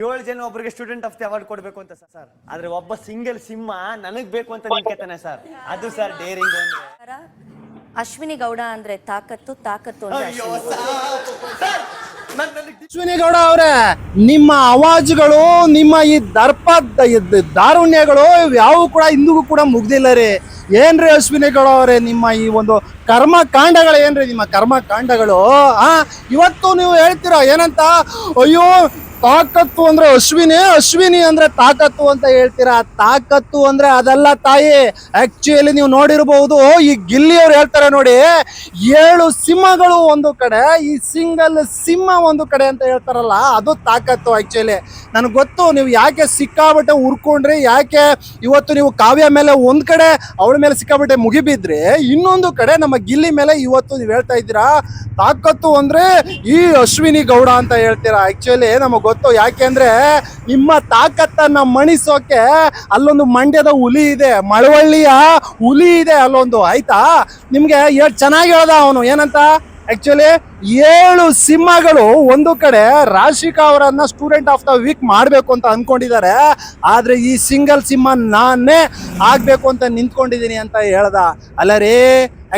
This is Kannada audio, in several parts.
ಏಳು ಜನ ಒಬ್ಬರಿಗೆ ಸ್ಟೂಡೆಂಟ್ ಆಫ್ ದಿ ಅವಾರ್ಡ್ ಕೊಡಬೇಕು ಅಂತ ಸರ್ ಆದ್ರೆ ಒಬ್ಬ ಸಿಂಗಲ್ ಸಿಂಹ ನನಗ್ ಬೇಕು ಅಂತ ನಿಂತಾನೆ ಸರ್ ಅದು ಸರ್ ಡೇರಿಂಗ್ ಅಂದ್ರೆ. ಅಶ್ವಿನಿ ಗೌಡ ಅಂದ್ರೆ ತಾಕತ್ತು ತಾಕತ್ತು ಅಂದ್ರೆ ಅಶ್ವಿನಿ. ಸರ್ ನನ್ ಅಶ್ವಿನಿ ಗೌಡ ಅವರೇ ನಿಮ್ಮ ಅವಾಜುಗಳು ನಿಮ್ಮ ಈ ದರ್ಪ ದ- ಇದ್ ದಾರುಣ್ಯಗಳು ಯಾವು ಕೂಡ ಇಂದಿಗೂ ಕೂಡ ಮುಗ್ದಿಲ್ಲ ರೀ. ಏನ್ರಿ ಅಶ್ವಿನಿ ಗೌಡ ಅವರೇ ನಿಮ್ಮ ಈ ಒಂದು ಕರ್ಮ ಕಾಂಡಗಳು ಏನ್ರಿ ನಿಮ್ಮ ಕರ್ಮ ಕಾಂಡಗಳು ಆ ಇವತ್ತು ನೀವು ಹೇಳ್ತೀರಾ ಏನಂತ? ಅಯ್ಯೋ ತಾಕತ್ತು ಅಂದ್ರೆ ಅಶ್ವಿನಿ ಅಶ್ವಿನಿ ಅಂದ್ರೆ ತಾಕತ್ತು ಅಂತ ಹೇಳ್ತೀರಾ? ತಾಕತ್ತು ಅಂದ್ರೆ ಅದಲ್ಲ ತಾಯಿ. ಆಕ್ಚುಲಿ ನೀವು ನೋಡಿರಬಹುದು ಈ ಗಿಲ್ಲಿ ಅವ್ರು ಹೇಳ್ತಾರೆ ನೋಡಿ, ಏಳು ಸಿಂಹಗಳು ಒಂದು ಕಡೆ, ಈ ಸಿಂಗಲ್ ಸಿಂಹ ಒಂದು ಕಡೆ ಅಂತ ಹೇಳ್ತಾರಲ್ಲ, ಅದು ತಾಕತ್ತು ಆಕ್ಚುಲಿ ನನಗೆ ಗೊತ್ತು, ನೀವು ಯಾಕೆ ಸಿಕ್ಕಾಬಿಟ್ಟೆ ಹುರ್ಕೊಂಡ್ರಿ ಯಾಕೆ ಇವತ್ತು ನೀವು ಕಾವ್ಯ ಮೇಲೆ ಒಂದ್ ಕಡೆ, ಅವಳ ಮೇಲೆ ಸಿಕ್ಕಾಬಿಟ್ಟೆ ಮುಗಿಬಿದ್ರಿ ಇನ್ನೊಂದು ಕಡೆ ನಮ್ಮ ಗಿಲ್ಲಿ ಮೇಲೆ ಇವತ್ತು ನೀವು ಹೇಳ್ತಾ ಇದ್ದೀರಾ, ತಾಕತ್ತು ಅಂದ್ರೆ ಈ ಅಶ್ವಿನಿ ಗೌಡ ಅಂತ ಹೇಳ್ತೀರಾ? ಆಕ್ಚುಲಿ ನಮಗೆ ಗೊತ್ತು? ಯಾಕೆಂದ್ರೆ ನಿಮ್ಮ ತಾಕತ್ತನ್ನ ಮಣಿಸೋಕೆ ಅಲ್ಲೊಂದು ಮಂಡ್ಯದ ಹುಲಿ ಇದೆ, ಮಳವಳ್ಳಿಯ ಹುಲಿ ಇದೆ ಅಲ್ಲೊಂದು, ಆಯ್ತಾ? ನಿಮ್ಗೆ ಎಷ್ಟು ಚೆನ್ನಾಗಿ ಹೇಳ್ದ ಅವನು. ಏನಂತ? ಆಕ್ಚುಲಿ ಏಳು ಸಿಂಹಗಳು ಒಂದು ಕಡೆ ರಾಶಿಕಾ ಅವರನ್ನ ಸ್ಟೂಡೆಂಟ್ ಆಫ್ ದ ವೀಕ್ ಮಾಡಬೇಕು ಅಂತ ಅನ್ಕೊಂಡಿದ್ದಾರೆ. ಆದ್ರೆ ಈ ಸಿಂಗಲ್ ಸಿಂಹ ನಾನೇ ಆಗ್ಬೇಕು ಅಂತ ನಿಂತ್ಕೊಂಡಿದ್ದೀನಿ ಅಂತ ಹೇಳ್ದ. ಅಲ್ಲ ರೀ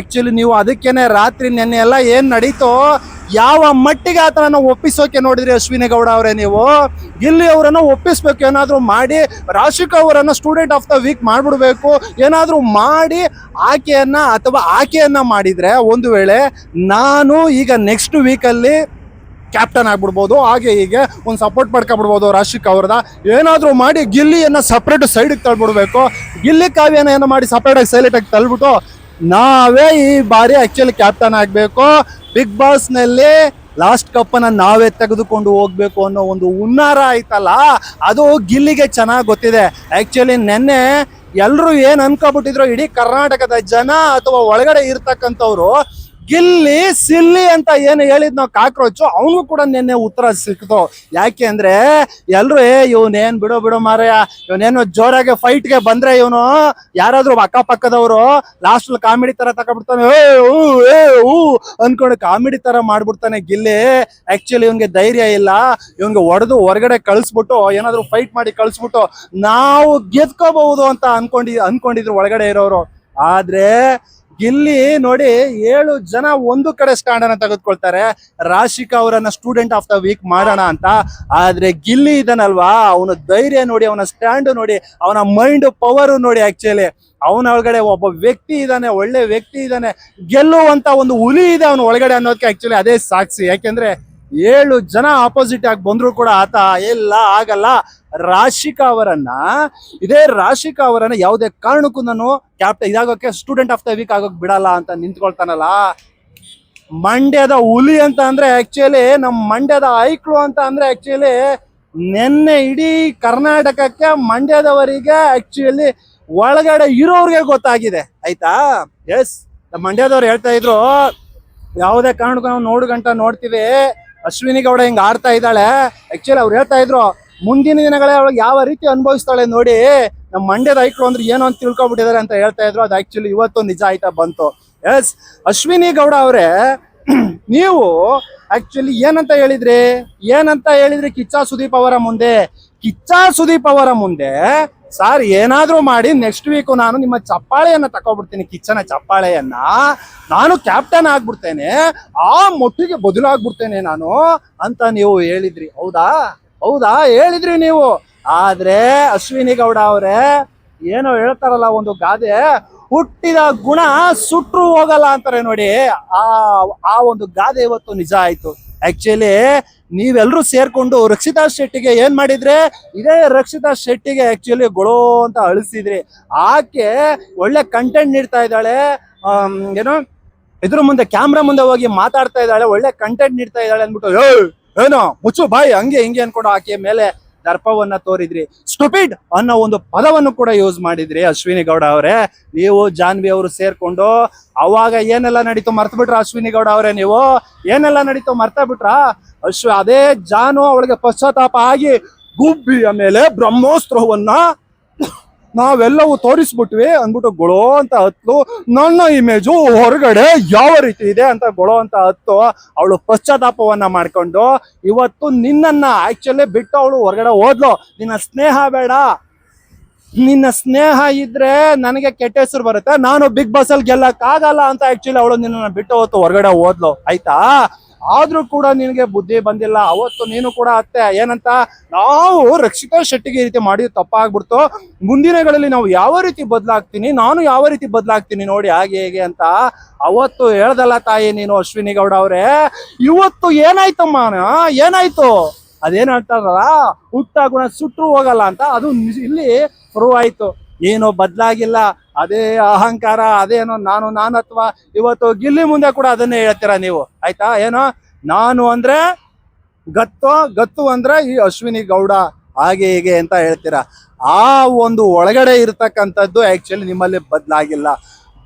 ಆಕ್ಚುಲಿ ನೀವು ಅದಕ್ಕೇನೆ ರಾತ್ರಿ ನೆನ್ನೆ ಎಲ್ಲ ಏನ್ ನಡೀತೋ ಯಾವ ಮಟ್ಟಿಗೆ ಆತನನ್ನು ಒಪ್ಪಿಸೋಕೆ ನೋಡಿದ್ರಿ ಅಶ್ವಿನಿ ಗೌಡ ಅವರೇ ನೀವು? ಇಲ್ಲಿ ಅವರನ್ನು ಒಪ್ಪಿಸ್ಬೇಕು, ಏನಾದರೂ ಮಾಡಿ ರಾಶಿಕಾ ಅವರನ್ನು ಸ್ಟೂಡೆಂಟ್ ಆಫ್ ದ ವೀಕ್ ಮಾಡ್ಬಿಡ್ಬೇಕು. ಏನಾದರೂ ಮಾಡಿ ಆಕೆಯನ್ನ ಅಥವಾ ಆಕೆಯನ್ನ ಮಾಡಿದ್ರೆ ಒಂದು ವೇಳೆ ನಾನು ಈಗ ನೆಕ್ಸ್ಟ್ ವೀಕಲ್ಲಿ ಕ್ಯಾಪ್ಟನ್ ಆಗ್ಬಿಡ್ಬೋದು. ಹಾಗೆ ಹೀಗೆ ಒಂದು ಸಪೋರ್ಟ್ ಮಾಡ್ಕೊಬಿಡ್ಬೋದು ರಾಶಿಕ್ ಅವ್ರದ. ಏನಾದರೂ ಮಾಡಿ ಗಿಲ್ಲಿಯನ್ನು ಸಪ್ರೇಟ್ ಸೈಡಿಗೆ ತಳ್ಬಿಡ್ಬೇಕು. ಗಿಲ್ಲಿ ಕಾವ್ಯನ ಏನೋ ಮಾಡಿ ಸಪ್ರೇಟಾಗಿ ಸೈಲೆಂಟಾಗಿ ತಳ್ಬಿಟ್ಟು ನಾವೇ ಈ ಬಾರಿ ಆ್ಯಕ್ಚುಲಿ ಕ್ಯಾಪ್ಟನ್ ಆಗಬೇಕು. ಬಿಗ್ ಬಾಸ್ನಲ್ಲಿ ಲಾಸ್ಟ್ ಕಪ್ಪನ್ನು ನಾವೇ ತೆಗೆದುಕೊಂಡು ಹೋಗ್ಬೇಕು ಅನ್ನೋ ಒಂದು ಹುನ್ನಾರ ಆಯ್ತಲ್ಲ? ಅದು ಗಿಲ್ಲಿಗೆ ಚೆನ್ನಾಗಿ ಗೊತ್ತಿದೆ. ಆ್ಯಕ್ಚುಲಿ ನೆನ್ನೆ ಎಲ್ಲರೂ ಏನು ಅನ್ಕೊಬಿಟ್ಟಿದ್ರು ಇಡೀ ಕರ್ನಾಟಕದ ಜನ ಅಥವಾ ಒಳಗಡೆ ಇರ್ತಕ್ಕಂಥವ್ರು ಗಿಲ್ಲಿ ಸಿಲ್ಲಿ ಅಂತ ಏನು ಹೇಳಿದ್ ನಾವು ಕಾಕ್ರೋಚು ಅವನು ಕೂಡ ನಿನ್ನೆ ಉತ್ತರ ಸಿಕ್ತು. ಯಾಕೆ ಅಂದ್ರೆ, ಎಲ್ರು ಇವನೇನ್ ಬಿಡು ಬಿಡು ಮಾರಯ್ಯ ಇವನೇನು ಜೋರಾಗಿ ಫೈಟ್ಗೆ ಬಂದ್ರೆ ಇವನು ಯಾರಾದ್ರೂ ಅಕ್ಕಪಕ್ಕದವರು ಲಾಸ್ಟ್ ಕಾಮಿಡಿ ತರ ತಗೊಂಡ್ಬಿಡ್ತಾನೆ ಅನ್ಕೊಂಡು ಕಾಮಿಡಿ ತರ ಮಾಡ್ಬಿಡ್ತಾನೆ ಗಿಲ್ಲಿ. ಆಕ್ಚುಲಿ ಇವನ್ಗೆ ಧೈರ್ಯ ಇಲ್ಲ. ಇವನ್ಗೆ ಹೊಡೆದು ಹೊರಗಡೆ ಕಳಿಸ್ಬಿಟ್ಟು, ಏನಾದ್ರು ಫೈಟ್ ಮಾಡಿ ಕಳಿಸ್ಬಿಟ್ಟು ನಾವು ಗೆದ್ಕೋಬಹುದು ಅಂತ ಅನ್ಕೊಂಡಿ, ಅನ್ಕೊಂಡಿದ್ರು ಒಳಗಡೆ ಇರೋರು. ಆದ್ರೆ ಗಿಲ್ಲಿ ನೋಡಿ ಏಳು ಜನ ಒಂದು ಕಡೆ ಸ್ಟ್ಯಾಂಡ್ ಅನ್ನ ತೆಗೆದುಕೊಳ್ತಾರೆ. ರಾಶಿಕಾ ಅವರನ್ನ ಸ್ಟೂಡೆಂಟ್ ಆಫ್ ದ ವೀಕ್ ಮಾಡೋಣ ಅಂತ. ಆದ್ರೆ ಗಿಲ್ಲಿ ಇದನ್ನಲ್ವಾ ಅವನ ಧೈರ್ಯ ನೋಡಿ, ಅವನ ಸ್ಟ್ಯಾಂಡ್ ನೋಡಿ, ಅವನ ಮೈಂಡ್ ಪವರ್ ನೋಡಿ ಆಕ್ಚುಲಿ ಅವನ ಒಳಗಡೆ ಒಬ್ಬ ವ್ಯಕ್ತಿ ಇದ್ದಾನೆ, ಒಳ್ಳೆ ವ್ಯಕ್ತಿ ಇದ್ದಾನೆ. ಗೆಲ್ಲುವಂತ ಒಂದು ಹುಲಿ ಇದೆ ಅವನ ಒಳಗಡೆ ಅನ್ನೋದಕ್ಕೆ ಆಕ್ಚುಲಿ ಅದೇ ಸಾಕ್ಷಿ. ಯಾಕೆಂದ್ರೆ ಏಳು ಜನ ಆಪೋಸಿಟ್ ಆಗಿ ಬಂದ್ರು ಕೂಡ ಆತ ಎಲ್ಲ ಆಗಲ್ಲ. ರಾಶಿಕಾ ಅವರನ್ನ ಇದೇ ರಾಶಿಕಾ ಅವರನ್ನ ಯಾವುದೇ ಕಾರಣಕ್ಕೂ ನಾನು ಕ್ಯಾಪ್ಟನ್ ಇದಾಗೋಕೆ ಸ್ಟೂಡೆಂಟ್ ಆಫ್ ದ ವೀಕ್ ಆಗೋಕ್ ಬಿಡಲ್ಲ ಅಂತ ನಿಂತ್ಕೊಳ್ತಾನಲ್ಲ. ಮಂಡ್ಯದ ಹುಲಿ ಅಂತ ಅಂದ್ರೆ ಆಕ್ಚುಲಿ ನಮ್ಮ ಮಂಡ್ಯದ ಐಕ್ಳು ಅಂತ ಅಂದ್ರೆ ಆಕ್ಚುಲಿ ನೆನ್ನೆ ಇಡೀ ಕರ್ನಾಟಕಕ್ಕೆ ಮಂಡ್ಯದವರಿಗೆ ಆಕ್ಚುಲಿ ಒಳಗಡೆ ಇರೋರಿಗೆ ಗೊತ್ತಾಗಿದೆ. ಆಯ್ತಾ? ಎಸ್ ನಮ್ಮ ಮಂಡ್ಯದವ್ರು ಹೇಳ್ತಾ ಇದ್ರು, ಯಾವುದೇ ಕಾರಣಕ್ಕೂ ನಾವು ನೋಡು ಗಂಟ ನೋಡ್ತೀವಿ. ಅಶ್ವಿನಿ ಗೌಡ ಹಿಂಗ್ ಆಡ್ತಾ ಇದ್ದಾಳೆ. ಆಕ್ಚುಲಿ ಅವ್ರು ಹೇಳ್ತಾ ಇದ್ರು ಮುಂದಿನ ದಿನಗಳೇ ಅವಳು ಯಾವ ರೀತಿ ಅನುಭವಿಸ್ತಾಳೆ ನೋಡಿ ನಮ್ಮ ಮಂಡ್ಯದ ಐಕ್ಳು ಅಂದ್ರೆ ಏನು ಅಂತ ತಿಳ್ಕೊಬಿಟ್ಟಿದ್ದಾರೆ ಅಂತ ಹೇಳ್ತಾ ಇದ್ರು. ಅದು ಆಕ್ಚುಲಿ ಇವತ್ತು ನಿಜ ಆಯ್ತಾ ಬಂತು. ಎಸ್ ಅಶ್ವಿನಿ ಗೌಡ ಅವರೇ, ನೀವು ಆಕ್ಚುಲಿ ಏನಂತ ಹೇಳಿದ್ರಿ? ಏನಂತ ಹೇಳಿದ್ರಿ ಕಿಚ್ಚ ಸುದೀಪ್ ಅವರ ಮುಂದೆ? ಕಿಚ್ಚ ಸುದೀಪ್ ಅವರ ಮುಂದೆ ಸರ್ ಏನಾದ್ರೂ ಮಾಡಿ ನೆಕ್ಸ್ಟ್ ವೀಕ್ ನಾನು ನಿಮ್ಮ ಚಪ್ಪಾಳೆಯನ್ನ ತಕೊಬಿಡ್ತೀನಿ ಕಿಚ್ಚನ ಚಪ್ಪಾಳೆಯನ್ನ. ನಾನು ಕ್ಯಾಪ್ಟನ್ ಆಗ್ಬಿಡ್ತೇನೆ, ಆ ಮೊಟ್ಟಿಗೆ ಬದಲಾಗ್ಬಿಡ್ತೇನೆ ನಾನು ಅಂತ ನೀವು ಹೇಳಿದ್ರಿ. ಹೌದಾ? ಹೌದಾ? ಹೇಳಿದ್ರಿ ನೀವು. ಆದ್ರೆ ಅಶ್ವಿನಿ ಗೌಡ ಅವರೇ, ಏನೋ ಹೇಳ್ತಾರಲ್ಲ ಒಂದು ಗಾದೆ, ಹುಟ್ಟಿದ ಗುಣ ಸುಟ್ರು ಹೋಗಲ್ಲ ಅಂತಾರೆ ನೋಡಿ. ಆ ಆ ಒಂದು ಗಾದೆ ಇವತ್ತು ನಿಜ ಆಯ್ತು. ಆಕ್ಚುಲಿ ನೀವೆಲ್ಲರೂ ಸೇರ್ಕೊಂಡು ರಕ್ಷಿತಾ ಶೆಟ್ಟಿಗೆ ಏನ್ ಮಾಡಿದ್ರೆ? ಇದೇ ರಕ್ಷಿತಾ ಶೆಟ್ಟಿಗೆ ಆಕ್ಚುಲಿ ಗೊಳೋ ಅಂತ ಅಳಿಸಿದ್ರಿ. ಆಕೆ ಒಳ್ಳೆ ಕಂಟೆಂಟ್ ನೀಡ್ತಾ ಇದ್ದಾಳೆ. ಏನೋ? ಇದ್ರ ಮುಂದೆ ಕ್ಯಾಮ್ರಾ ಮುಂದೆ ಹೋಗಿ ಮಾತಾಡ್ತಾ ಇದ್ದಾಳೆ. ಒಳ್ಳೆ ಕಂಟೆಂಟ್ ನೀಡ್ತಾ ಇದ್ದಾಳೆ ಅಂದ್ಬಿಟ್ಟು ಏನೋ, ಮುಚ್ಚು ಬಾಯಿ, ಹಂಗೆ ಹಿಂಗೆ ಅನ್ಕೊಂಡು ಆಕೆ ಮೇಲೆ ದರ್ಪವನ್ನ ತೋರಿದ್ರಿ. ಸ್ಟುಪಿಡ್ ಅನ್ನೋ ಒಂದು ಪದವನ್ನು ಕೂಡ ಯೂಸ್ ಮಾಡಿದ್ರಿ ಅಶ್ವಿನಿ ಗೌಡ ಅವರೇ. ನೀವು, ಜಾನ್ವಿ ಅವರು ಸೇರ್ಕೊಂಡು, ಅವಾಗ ಏನೆಲ್ಲ ನಡೀತು ಮರ್ತು ಬಿಟ್ರ ಅಶ್ವಿನಿ ಗೌಡ ಅವರೇ ನೀವು? ಏನೆಲ್ಲ ನಡೀತು ಮರ್ತ ಬಿಟ್ರ? ಅಶ್ವ, ಅದೇ ಜಾನು ಅವಳಿಗೆ ಪಶ್ಚಾತ್ತಾಪ ಆಗಿ ಗುಬ್ಬಿಯ ಮೇಲೆ ಬ್ರಹ್ಮೋಸ್ತ್ರವನ್ನ ನಾವೆಲ್ಲವೂ ತೋರಿಸ್ಬಿಟ್ವಿ ಅಂದ್ಬಿಟ್ಟು ಗೊಳೋ ಅಂತ ಹತ್ತು ನನ್ನ ಇಮೇಜು ಹೊರಗಡೆ ಯಾವ ರೀತಿ ಇದೆ ಅಂತ ಗೊಳೋ ಅಂತ ಹತ್ತು ಅವಳು ಪಶ್ಚಾತ್ತಾಪವನ್ನ ಮಾಡ್ಕೊಂಡು, ಇವತ್ತು ನಿನ್ನನ್ನ ಆಕ್ಚುಲಿ ಬಿಟ್ಟು ಅವಳು ಹೊರಗಡೆ ಹೋದ್ಲು. ನಿನ್ನ ಸ್ನೇಹ ಬೇಡ. ನಿನ್ನ ಸ್ನೇಹ ಇದ್ರೆ ನನಗೆ ಕೆಟ್ಟ ಹೆಸರು ಬರುತ್ತೆ. ನಾನು ಬಿಗ್ ಬಾಸ್ ಅಲ್ಲಿ ಗೆಲ್ಲಕ್ ಆಗಲ್ಲ ಅಂತ ಆಕ್ಚುಲಿ ಅವಳು ನಿನ್ನ ಬಿಟ್ಟು ಹೊತ್ತು ಹೊರಗಡೆ ಹೋದ್ಲು. ಆಯ್ತಾ? ಆದ್ರೂ ಕೂಡ ನಿನಗೆ ಬುದ್ಧಿ ಬಂದಿಲ್ಲ, ಅವತ್ತು ನೀನು ಕೂಡ ಅತ್ತೆ, ಏನಂತ ನಾವು ರಕ್ಷಿತಾ ಶೆಟ್ಟಿಗೆ ಈ ರೀತಿ ಮಾಡಿ ತಪ್ಪಾಗ್ಬಿಡ್ತು. ಮುಂದಿನಗಳಲ್ಲಿ ನಾವು ಯಾವ ರೀತಿ ಬದಲಾಗ್ತೀನಿ, ನಾನು ಯಾವ ರೀತಿ ಬದಲಾಗ್ತೀನಿ ನೋಡಿ ಹಾಗೆ ಹೇಗೆ ಅಂತ ಅವತ್ತು ಹೇಳ್ದಲ್ಲ ತಾಯಿ ನೀನು ಅಶ್ವಿನಿ ಗೌಡ ಅವರೇ. ಇವತ್ತು ಏನಾಯ್ತಮ್ಮ ಏನಾಯ್ತು? ಅದೇನ್ ಹೇಳ್ತಾರಲ್ಲ ಹುಟ್ಟ ಗುಣ ಸುಟ್ಟರು ಹೋಗಲ್ಲ ಅಂತ ಅದು ಇಲ್ಲಿ ಪ್ರೂವ್ ಆಯ್ತು ಏನೋ ಬದ್ಲಾಗಿಲ್ಲ, ಅದೇ ಅಹಂಕಾರ, ಅದೇನೋ ನಾನು ನಾನು ಅಥವಾ ಇವತ್ತು ಗಿಲ್ಲಿ ಮುಂದೆ ಕೂಡ ಅದನ್ನೇ ಹೇಳ್ತೀರಾ ನೀವು? ಆಯ್ತಾ? ಏನೋ? ನಾನು ಅಂದ್ರೆ ಗತ್ತು ಗತ್ತು ಅಂದ್ರೆ ಈ ಅಶ್ವಿನಿ ಗೌಡ, ಹಾಗೆ ಹೀಗೆ ಅಂತ ಹೇಳ್ತೀರಾ? ಆ ಒಂದು ಒಳಗಡೆ ಇರತಕ್ಕಂಥದ್ದು ಆಕ್ಚುಲಿ ನಿಮ್ಮಲ್ಲಿ ಬದ್ಲಾಗಿಲ್ಲ.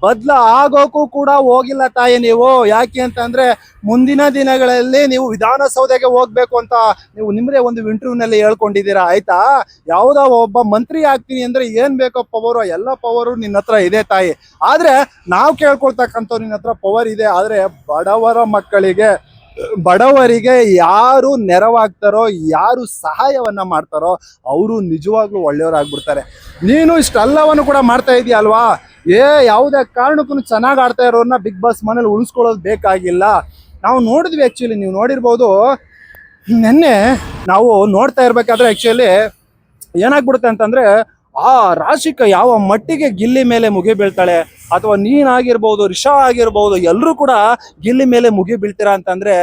ಬದ್ಲ ಆಗೋಕ್ಕೂ ಕೂಡ ಹೋಗಿಲ್ಲ ತಾಯಿ ನೀವು. ಯಾಕೆ ಅಂತಂದ್ರೆ ಮುಂದಿನ ದಿನಗಳಲ್ಲಿ ನೀವು ವಿಧಾನಸೌಧಕ್ಕೆ ಹೋಗ್ಬೇಕು ಅಂತ ನೀವು ನಿಮ್ಮದೇ ಒಂದು ಇಂಟರ್ವ್ಯೂನಲ್ಲಿ ಹೇಳ್ಕೊಂಡಿದ್ದೀರಾ, ಆಯ್ತಾ? ಯಾವುದೋ ಒಬ್ಬ ಮಂತ್ರಿ ಆಗ್ತೀನಿ ಅಂದ್ರೆ ಏನ್ ಬೇಕೋ ಪವರು, ಎಲ್ಲ ಪವರು ನಿನ್ನ ಹತ್ರ ಇದೆ ತಾಯಿ. ಆದ್ರೆ ನಾವು ಕೇಳ್ಕೊಳ್ತಕ್ಕಂಥವ್ರು ನಿನ್ನ ಹತ್ರ ಪವರ್ ಇದೆ, ಆದ್ರೆ ಬಡವರ ಮಕ್ಕಳಿಗೆ ಬಡವರಿಗೆ ಯಾರು ನೆರವಾಗ್ತಾರೋ, ಯಾರು ಸಹಾಯವನ್ನ ಮಾಡ್ತಾರೋ, ಅವರು ನಿಜವಾಗ್ಲೂ ಒಳ್ಳೆಯವರಾಗ್ಬಿಡ್ತಾರೆ. ನೀನು ಇಷ್ಟೆಲ್ಲವನ್ನು ಕೂಡ ಮಾಡ್ತಾ ಇದೀಯ ಅಲ್ವಾ ಏ, ಯಾವುದೇ ಕಾರಣಕ್ಕೂ ಚೆನ್ನಾಗಿ ಆಡ್ತಾ ಇರೋರನ್ನ ಬಿಗ್ ಬಾಸ್ ಮನೇಲಿ ಉಳಿಸ್ಕೊಳ್ಳೋದು ಬೇಕಾಗಿಲ್ಲ. ನಾವು ನೋಡಿದ್ವಿ ಆ್ಯಕ್ಚುಲಿ ನೀವು ನೋಡಿರ್ಬೋದು. ನಿನ್ನೆ ನಾವು ನೋಡ್ತಾ ಇರಬೇಕಾದ್ರೆ ಆ್ಯಕ್ಚುಲಿ ಏನಾಗ್ಬಿಡುತ್ತೆ ಅಂತಂದ್ರೆ ಆ ರಾಶಿಕ ಯಾವ ಮಟ್ಟಿಗೆ ಗಿಲ್ಲಿ ಮೇಲೆ ಮುಗಿ ಬೀಳ್ತಾಳೆ ಅಥವಾ ನೀನಾಗಿರ್ಬೋದು ರಿಷಾ ಆಗಿರ್ಬೋದು ಎಲ್ಲರೂ ಕೂಡ ಗಿಲ್ಲಿ ಮೇಲೆ ಮುಗಿ ಬೀಳ್ತೀರಾ ಅಂತಂದ್ರೆ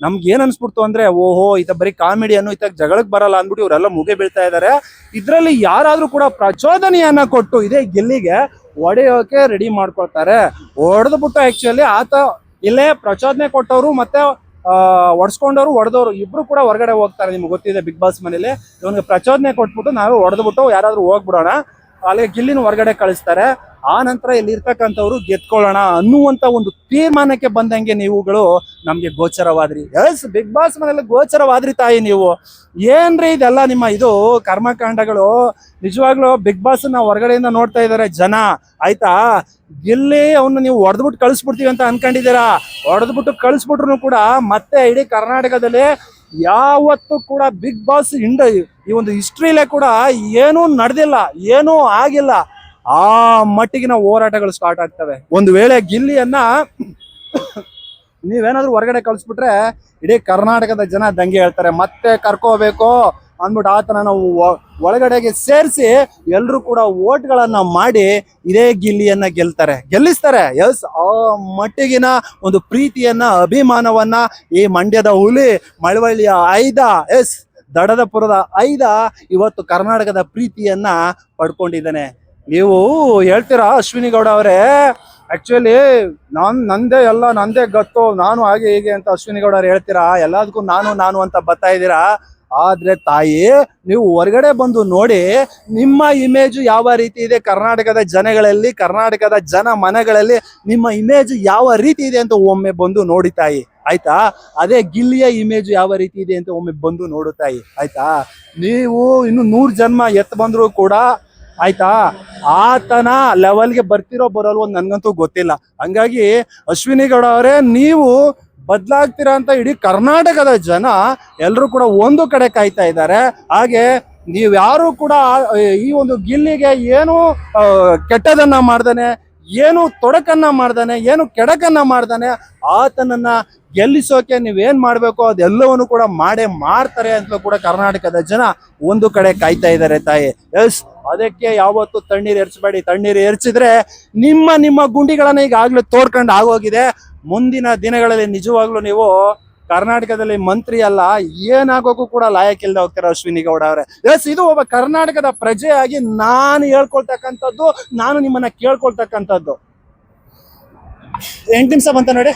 ನಮ್ಗೆ ಏನ್ ಅನ್ಸ್ಬಿಡ್ತು ಅಂದ್ರೆ, ಓಹೋ ಈತ ಬರೀ ಕಾಮಿಡಿ ಅನ್ನು ಈತ ಜಗಳಕ್ಕೆ ಬರಲ್ಲ ಅಂದ್ಬಿಟ್ಟು ಇವರೆಲ್ಲ ಮುಗಿ ಬೀಳ್ತಾ ಇದ್ದಾರೆ ಇದರಲ್ಲಿ ಯಾರಾದ್ರೂ ಕೂಡ ಪ್ರಚೋದನೆಯನ್ನ ಕೊಟ್ಟು ಇದೇ ಗಿಲ್ಲಿಗೆ ಒಡೆಯೋಕೆ ರೆಡಿ ಮಾಡ್ಕೊಳ್ತಾರೆ. ಹೊಡೆದ್ಬಿಟ್ಟು ಆಕ್ಚುಲಿ ಆತ ಇಲ್ಲೇ ಪ್ರಚೋದನೆ ಕೊಟ್ಟವರು ಮತ್ತೆ ಒಡ್ಸ್ಕೊಂಡವ್ರು ಹೊಡೆದವ್ರು ಇಬ್ರು ಕೂಡ ಹೊರಗಡೆ ಹೋಗ್ತಾರೆ ನಿಮ್ಗೆ ಗೊತ್ತಿದೆ ಬಿಗ್ ಬಾಸ್ ಮನೇಲಿ ಇವನಿಗೆ ಪ್ರಚೋದನೆ ಕೊಟ್ಬಿಟ್ಟು ನಾವು ಹೊಡೆದ್ಬಿಟ್ಟು ಯಾರಾದ್ರೂ ಹೋಗ್ಬಿಡೋಣ. ಅಲ್ಲಿಗೆ ಗಿಲ್ಲಿನ ಹೊರಗಡೆ ಕಳಿಸ್ತಾರೆ. ಆ ನಂತರ ಇಲ್ಲಿ ಇರ್ತಕ್ಕಂಥವ್ರು ಗೆದ್ಕೊಳ್ಳೋಣ ಅನ್ನುವಂತ ಒಂದು ತೀರ್ಮಾನಕ್ಕೆ ಬಂದಂಗೆ ನೀವುಗಳು ನಮ್ಗೆ ಗೋಚರವಾದ್ರಿ. ಎಸ್, ಬಿಗ್ ಬಾಸ್ ಮನೆಯಲ್ಲಿ ಗೋಚರವಾದ್ರಿ ತಾಯಿ ನೀವು. ಏನ್ರಿ ಇದೆಲ್ಲ ನಿಮ್ಮ ಇದು ಕರ್ಮಕಾಂಡಗಳು? ನಿಜವಾಗ್ಲೂ ಬಿಗ್ ಬಾಸ್ನ ಹೊರಗಡೆಯಿಂದ ನೋಡ್ತಾ ಇದಾರೆ ಜನ. ಆಯ್ತಾ? ಗಿಲ್ಲಿ ಅವನ್ನ ನೀವು ಹೊಡೆದ್ಬಿಟ್ಟು ಕಳಿಸ್ಬಿಡ್ತೀವಿ ಅಂತ ಅನ್ಕೊಂಡಿದ್ದೀರಾ? ಹೊಡೆದ್ಬಿಟ್ಟು ಕಳಿಸ್ಬಿಟ್ರು ಕೂಡ ಮತ್ತೆ ಇಡೀ ಕರ್ನಾಟಕದಲ್ಲಿ ಯಾವತ್ತೂ ಕೂಡ ಬಿಗ್ ಬಾಸ್ ಇಂಡ ಈ ಒಂದು ಹಿಸ್ಟ್ರಿಲೇ ಕೂಡ ಏನೂ ನಡೆದಿಲ್ಲ, ಏನೂ ಆಗಿಲ್ಲ. ಆ ಮಟ್ಟಿಗಿನ ಹೋರಾಟಗಳು ಸ್ಟಾರ್ಟ್ ಆಗ್ತವೆ. ಒಂದು ವೇಳೆ ಗಿಲ್ಲಿಯನ್ನ ನೀವೇನಾದ್ರೂ ಹೊರಗಡೆ ಕಳಿಸ್ಬಿಟ್ರೆ ಇಡೀ ಕರ್ನಾಟಕದ ಜನ ದಂಗೆ ಹೇಳ್ತಾರೆ, ಮತ್ತೆ ಕರ್ಕೋಬೇಕು ಅಂದ್ಬಿಟ್ಟು ಆತನ ನಾವು ಒಳಗಡೆಗೆ ಸೇರಿಸಿ ಎಲ್ಲರೂ ಕೂಡ ಓಟ್ಗಳನ್ನ ಮಾಡಿ ಇದೇ ಗಿಲ್ಲಿಯನ್ನ ಗೆಲ್ತಾರೆ. ಗೆಲ್ಲಿಸ್ತಾರೆ. ಎಸ್, ಆ ಮಟ್ಟಿಗಿನ ಒಂದು ಪ್ರೀತಿಯನ್ನ, ಅಭಿಮಾನವನ್ನ ಈ ಮಂಡ್ಯದ ಹುಲಿ ಮಳವಳ್ಳಿಯ ಐದ, ಎಸ್, ದಡದಪುರದ ಐದ ಇವತ್ತು ಕರ್ನಾಟಕದ ಪ್ರೀತಿಯನ್ನ ಪಡ್ಕೊಂಡಿದ್ದಾನೆ. ನೀವು ಹೇಳ್ತೀರಾ ಅಶ್ವಿನಿ ಗೌಡ ಅವರೇ? ಆಕ್ಚುಲಿ ನಾನ್ ನಂದೇ ಎಲ್ಲ, ನಂದೇ ಗತ್ತು. ನಾನು ಹಾಗೆ ಹೀಗೆ ಅಂತ ಅಶ್ವಿನಿ ಗೌಡ ಅವ್ರು ಹೇಳ್ತೀರಾ? ಎಲ್ಲದಕ್ಕೂ ನಾನು ನಾನು ಅಂತ ಬರ್ತಾ ಇದ್ದೀರಾ? ಆದ್ರೆ ತಾಯಿ, ನೀವು ಹೊರಗಡೆ ಬಂದು ನೋಡಿ, ನಿಮ್ಮ ಇಮೇಜ್ ಯಾವ ರೀತಿ ಇದೆ ಕರ್ನಾಟಕದ ಜನಗಳಲ್ಲಿ, ಕರ್ನಾಟಕದ ಜನ ಮನೆಗಳಲ್ಲಿ, ನಿಮ್ಮ ಇಮೇಜ್ ಯಾವ ರೀತಿ ಇದೆ ಅಂತ ಒಮ್ಮೆ ಬಂದು ನೋಡಿ ತಾಯಿ. ಆಯ್ತಾ? ಅದೇ ಗಿಲ್ಲಿಯ ಇಮೇಜ್ ಯಾವ ರೀತಿ ಇದೆ ಅಂತ ಒಮ್ಮೆ ಬಂದು ನೋಡು ತಾಯಿ. ಆಯ್ತಾ? ನೀವು ಇನ್ನು ನೂರು ಜನ್ಮ ಎತ್ತ ಬಂದ್ರು ಕೂಡ ಆಯ್ತಾ? ಆತನ ಲೆವೆಲ್ಗೆ ಬರ್ತಿರೋ ಬರೋಲ್ವೋ ನನ್ಗಂತೂ ಗೊತ್ತಿಲ್ಲ. ಹಂಗಾಗಿ ಅಶ್ವಿನಿ ಗೌಡ ಅವರೇ, ನೀವು ಬದಲಾಗ್ತೀರಾ ಅಂತ ಇಡೀ ಕರ್ನಾಟಕದ ಜನ ಎಲ್ಲರೂ ಕೂಡ ಒಂದು ಕಡೆ ಕಾಯ್ತಾ ಇದ್ದಾರೆ. ಹಾಗೆ ನೀವು ಯಾರು ಕೂಡ ಈ ಒಂದು ಗಿಲ್ಲಿಗೆ ಏನು ಕೆಟ್ಟದನ್ನ ಮಾಡ್ದಾನೆ, ಏನು ತೊಡಕನ್ನ ಮಾಡ್ದಾನೆ, ಏನು ಕೆಡಕನ್ನ ಮಾಡ್ದಾನೆ, ಆತನನ್ನ ಗೆಲ್ಲಿಸೋಕೆ ನೀವೇನ್ ಮಾಡ್ಬೇಕು? ಅದೆಲ್ಲವನ್ನು ಕೂಡ ಮಾಡೇ ಮಾಡ್ತಾರೆ ಅಂತ ಕೂಡ ಕರ್ನಾಟಕದ ಜನ ಒಂದು ಕಡೆ ಕಾಯ್ತಾ ಇದ್ದಾರೆ ತಾಯಿ. ಎಸ್, ಅದಕ್ಕೆ ಯಾವತ್ತು ತಣ್ಣೀರು ಎರ್ಚಬೇಡಿ. ತಣ್ಣೀರು ಎರಚಿದ್ರೆ ನಿಮ್ಮ ನಿಮ್ಮ ಗುಂಡಿಗಳನ್ನ ಈಗಾಗ್ಲೇ ತೋರ್ಕೊಂಡು ಆಗೋಗಿದೆ. ಮುಂದಿನ ದಿನಗಳಲ್ಲಿ ನಿಜವಾಗ್ಲೂ ನೀವು ಕರ್ನಾಟಕದಲ್ಲಿ ಮಂತ್ರಿ ಅಲ್ಲ, ಏನಾಗೋಕ್ಕೂ ಕೂಡ ಲಾಯಕ್ ಇಲ್ಲದೆ ಹೋಗ್ತಾರೆ ಅಶ್ವಿನಿ ಗೌಡ ಅವರೇ. ಎಸ್, ಇದು ಒಬ್ಬ ಕರ್ನಾಟಕದ ಪ್ರಜೆಯಾಗಿ ನಾನು ಹೇಳ್ಕೊಳ್ತಕ್ಕಂಥದ್ದು, ನಾನು ನಿಮ್ಮನ್ನ ಕೇಳ್ಕೊಳ್ತಕ್ಕಂಥದ್ದು. ಎಂಟು ನಿಮಿಷ ಬಂತ ನೋಡಿ.